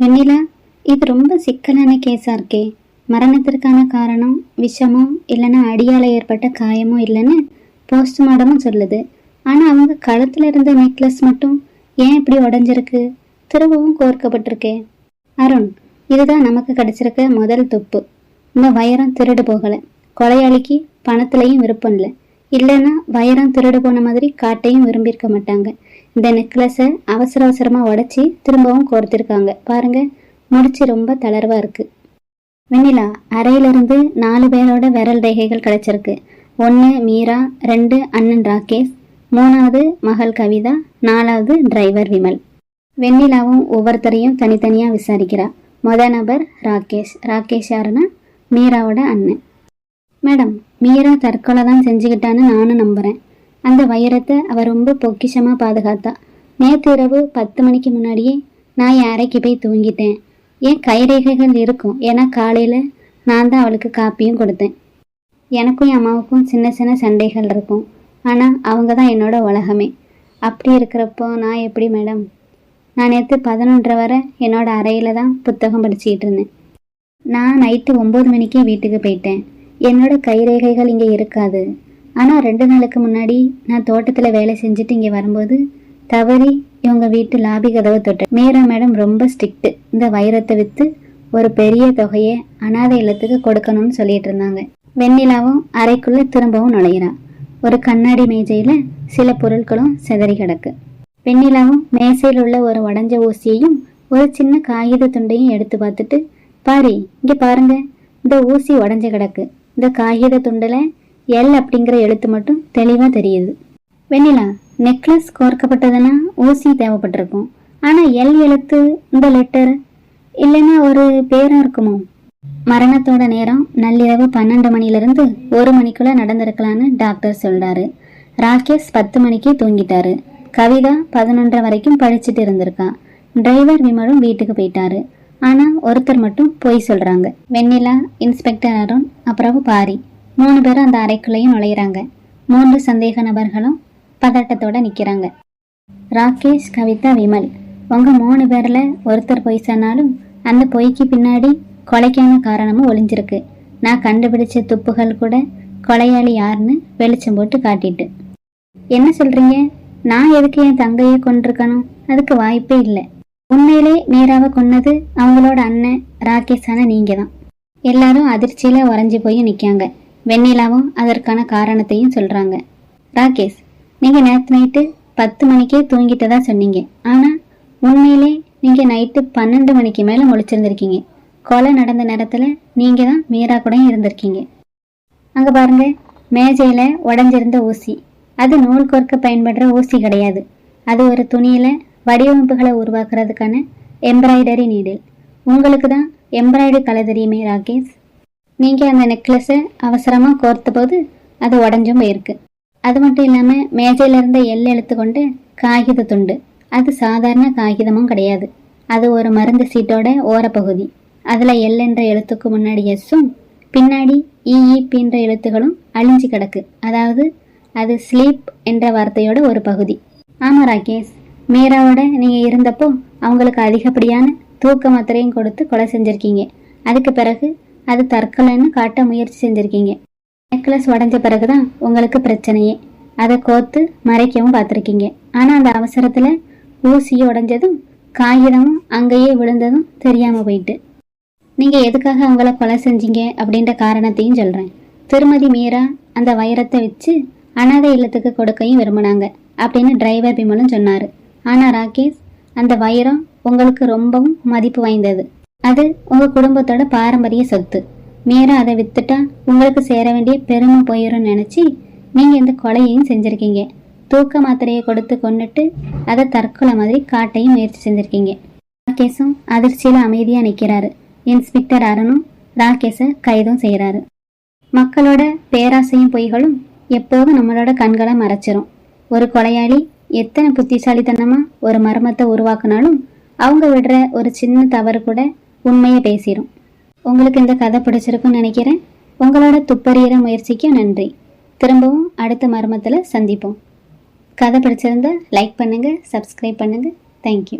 வெண்ணிலா இது ரொம்ப சிக்கலான கேஸாக இருக்கே. மரணத்திற்கான காரணம் விஷமோ இல்லைன்னா அடியால் ஏற்பட்ட காயமோ இல்லைன்னு போஸ்ட்மார்ட்டமும் சொல்லுது. ஆனால் அவங்க கழுத்தில் இருந்த நெக்லஸ் மட்டும் ஏன் இப்படி உடஞ்சிருக்கு? திரும்பவும் கோர்க்கப்பட்டிருக்கே. அருண் இதுதான் நமக்கு கிடைச்சிருக்க முதல் துப்பு. இந்த வைரம் திருடு போகலை. கொலையாளிக்கு பணத்துலையும் விருப்பம் இல்லை. இல்லைன்னா வைரம் திருடு போன மாதிரி காட்டையும் விரும்பியிருக்க மாட்டாங்க. இந்த நெக்லஸை அவசர அவசரமாக உடச்சி திரும்பவும் கோர்த்திருக்காங்க. பாருங்க முடிச்சு ரொம்ப தளர்வாக இருக்கு. வெண்ணிலா அறையிலிருந்து நாலு பேரோட விரல் ரேகைகள் கிடைச்சிருக்கு. ஒன்று மீரா ரெண்டு அண்ணன் ராகேஷ் மூணாவது மகள் கவிதா நாலாவது டிரைவர் விமல். வெண்ணிலாவும் ஒவ்வொருத்தரையும் தனித்தனியாக விசாரிக்கிறா. மொத நபர் ராகேஷ். ராகேஷ் யாருன்னா? மீராவோட அண்ணன். மேடம் மீரா தற்கொலை தான் செஞ்சுக்கிட்டான்னு நானும் நம்புகிறேன் அந்த வைரத்தை அவ ரொம்ப பொக்கிஷமாக பாதுகாத்தா. நேற்று இரவு பத்து மணிக்கு முன்னாடியே நான் என் அறைக்கு போய் தூங்கிட்டேன். என் கைரேகைகள் இருக்கும். ஏன்னா காலையில் நான் தான் அவளுக்கு காப்பியும் கொடுத்தேன். எனக்கும் என் அம்மாவுக்கும் சின்ன சின்ன சண்டைகள் இருக்கும். ஆனால் அவங்க தான் என்னோட உலகமே. அப்படி இருக்கிறப்போ நான் எப்படி மேடம்? நான் நேற்று பதினொன்றரை வரை என்னோட அறையில் தான் புத்தகம் படிச்சுக்கிட்டு இருந்தேன். நான் நைட்டு ஒம்பது மணிக்கே வீட்டுக்கு போயிட்டேன். என்னோட கைரேகைகள் இங்கே இருக்காது. ஆனால் ரெண்டு நாளுக்கு முன்னாடி நான் தோட்டத்தில் வேலை செஞ்சுட்டு இங்கே வரும்போது தவறி இவங்க வீட்டு லாபி கதவை தொட்டேன் மீரா மேடம் ரொம்ப ஸ்ட்ரிக்ட்டு இந்த வைரத்தை விற்று ஒரு பெரிய தொகையை அனாதை இல்லத்துக்கு கொடுக்கணும்னு சொல்லிட்டு இருந்தாங்க. வெண்ணிலாவும் அறைக்குள்ளே திரும்பவும் நுழையிறான் ஒரு கண்ணாடி மேஜையில் சில பொருட்களும் சிதறி கிடக்கு. வெண்ணிலாவும் மேசையில் உள்ள ஒரு உடஞ்ச ஊசியையும் ஒரு சின்ன காகித துண்டையும் எடுத்து பார்த்துட்டு பாரி இங்கே பாருங்க. இந்த ஊசி உடஞ்ச கிடக்கு. இந்த காகித துண்டில் எல் அப்படிங்கிற எழுத்து மட்டும் தெளிவாக தெரியுது. வெண்ணிலா நெக்லஸ் கோர்க்கப்பட்டதுன்னா ஊசி தேவைப்பட்டிருக்கும். ஆனால் எல் எழுத்து இந்த லெட்டர் இல்லைன்னா ஒரு பேரும் இருக்குமோ? மரணத்தோட நேரம் நள்ளிரவு பன்னெண்டு மணிலேருந்து ஒரு மணிக்குள்ளே நடந்திருக்கலான்னு டாக்டர் சொல்றாரு. ராகேஷ் பத்து மணிக்கு தூங்கிட்டாரு. கவிதா பதினொன்றரை வரைக்கும் படிச்சுட்டு இருந்திருக்கா. டிரைவர் விமலும் வீட்டுக்கு போயிட்டாரு. ஆனா ஒருத்தர் மட்டும் பொய் சொல்றாங்க. வெண்ணிலா இன்ஸ்பெக்டர் அருண் அப்புறம் பாரி. மூணு பேரும் அந்த அறைக்குள்ளேயும் நுழையிறாங்க. மூன்று சந்தேக நபர்களும் பதட்டத்தோட நிற்கிறாங்க ராகேஷ் கவிதா விமல். உங்கள் மூணு பேரில் ஒருத்தர் பொய் சொன்னாலும் அந்த பொய்க்கு பின்னாடி கொலைக்கான காரணமும் ஒளிஞ்சிருக்கு. நான் கண்டுபிடிச்ச துப்புகள் கூட கொலையாளி யாருன்னு வெளிச்சம் போட்டு காட்டிட்டு. என்ன சொல்கிறீங்க நான் எதுக்கு என் தங்கையை கொண்டிருக்கணும் அதுக்கு வாய்ப்பே இல்லை. உண்மையிலே நேராக கொன்னது அவங்களோட அண்ணன் ராகேஷான நீங்கள் தான் எல்லாரும் அதிர்ச்சியில் உறைஞ்சி போய் நிற்காங்க வெண்ணிலாவும் அதற்கான காரணத்தையும் சொல்றாங்க. ராகேஷ் நீங்க நேற்று நைட்டு பத்து மணிக்கே தூங்கிட்டதா சொன்னீங்க. ஆனா உண்மையிலே நீங்க நைட்டு பன்னெண்டு மணிக்கு மேல முழிச்சிருந்திருக்கீங்க. கொலை நடந்த நேரத்துல நீங்க தான் மீரா கூட இருந்திருக்கீங்க. அங்க பாருங்க மேஜையில உடஞ்சிருந்த ஊசி. அது நூல் கோர்க்க பயன்படுற ஊசி கிடையாது. அது ஒரு துணியில வடிவமைப்புகளை உருவாக்குறதுக்கான எம்ப்ராய்டரி நீடில் உங்களுக்கு தான் எம்ப்ராய்டரி கலை தெரியுமே ராகேஷ்? நீங்க அந்த நெக்லஸை அவசரமா கோர்த்த போது அது உடஞ்சும் போயிருக்கு. அது மட்டும் இல்லாம மேஜையில இருந்த எல் எழுத்து கொண்டு காகித துண்டு. அது சாதாரண காகிதமும் கிடையாது. அது ஒரு மருந்து சீட்டோட ஓரப்பகுதி. அதுல எல் என்ற எழுத்துக்கு முன்னாடி எஸ்ஸும் பின்னாடி e, e, இஇபின்ற எழுத்துகளும் அழிஞ்சு கிடக்கு. அதாவது அது ஸ்லீப் என்ற வார்த்தையோட ஒரு பகுதி. ஆமா ராகேஷ். மீராவோட நீங்க இருந்தப்போ அவங்களுக்கு அதிகப்படியான தூக்க மாத்திரையும் கொடுத்து கொலை செஞ்சிருக்கீங்க. அதுக்கு பிறகு அது தற்கொலைன்னு காட்ட முயற்சி செஞ்சுருக்கீங்க. நெக்லஸ் உடஞ்ச பிறகுதான் உங்களுக்கு பிரச்சனையே. அதை கோத்து மறைக்கவும் பார்த்துருக்கீங்க. ஆனால் அந்த அவசரத்தில் ஊசியை உடைஞ்சதும் காகிதமும் அங்கேயே விழுந்ததும் தெரியாமல் போயிட்டு. நீங்கள் எதுக்காக அவங்கள கொலை செஞ்சீங்க அப்படின்ற காரணத்தையும் சொல்கிறேன் திருமதி மீரா அந்த வைரத்தை வச்சு அனாதை இல்லத்துக்கு கொடுக்கையும் விரும்பினாங்க அப்படின்னு டிரைவர் பிமலும் சொன்னார். ஆனால் ராகேஷ் அந்த வைரம் உங்களுக்கு ரொம்பவும் மதிப்பு வாய்ந்தது. அது உங்க குடும்பத்தோட பாரம்பரிய சொத்து. மீரா அதை வித்துட்டா உங்களுக்கு சேர வேண்டிய பெருமை போயிடும் நினைச்சு நீங்க இந்த கொலையையும் செஞ்சிருக்கீங்க. தூக்க மாத்திரையை கொடுத்து கொண்டுட்டு அதை தற்கொலை மாதிரி காட்டையும் முயற்சி செஞ்சிருக்கீங்க. ராகேஷும் அதிர்ச்சியில அமைதியா நிக்கிறாரு. இன்ஸ்பெக்டர் அருணும் ராகேஷை கைதும் செய்கிறாரு மக்களோட பேராசையும் பொய்களும் எப்போதும் நம்மளோட கண்களை மறைச்சிரும். ஒரு கொலையாளி எத்தனை புத்திசாலித்தனமாக ஒரு மர்மத்தை உருவாக்குனாலும் அவங்க விடுற ஒரு சின்ன தவறு கூட உண்மையை பேசிடும் உங்களுக்கு இந்த கதை பிடிச்சிருக்குன்னு நினைக்கிறேன். உங்களோட துப்பறியிற முயற்சிக்கும் நன்றி. திரும்பவும் அடுத்த மர்மத்தில் சந்திப்போம். கதை பிடிச்சிருந்தா லைக் பண்ணுங்கள் சப்ஸ்கிரைப் பண்ணுங்கள் தேங்க்யூ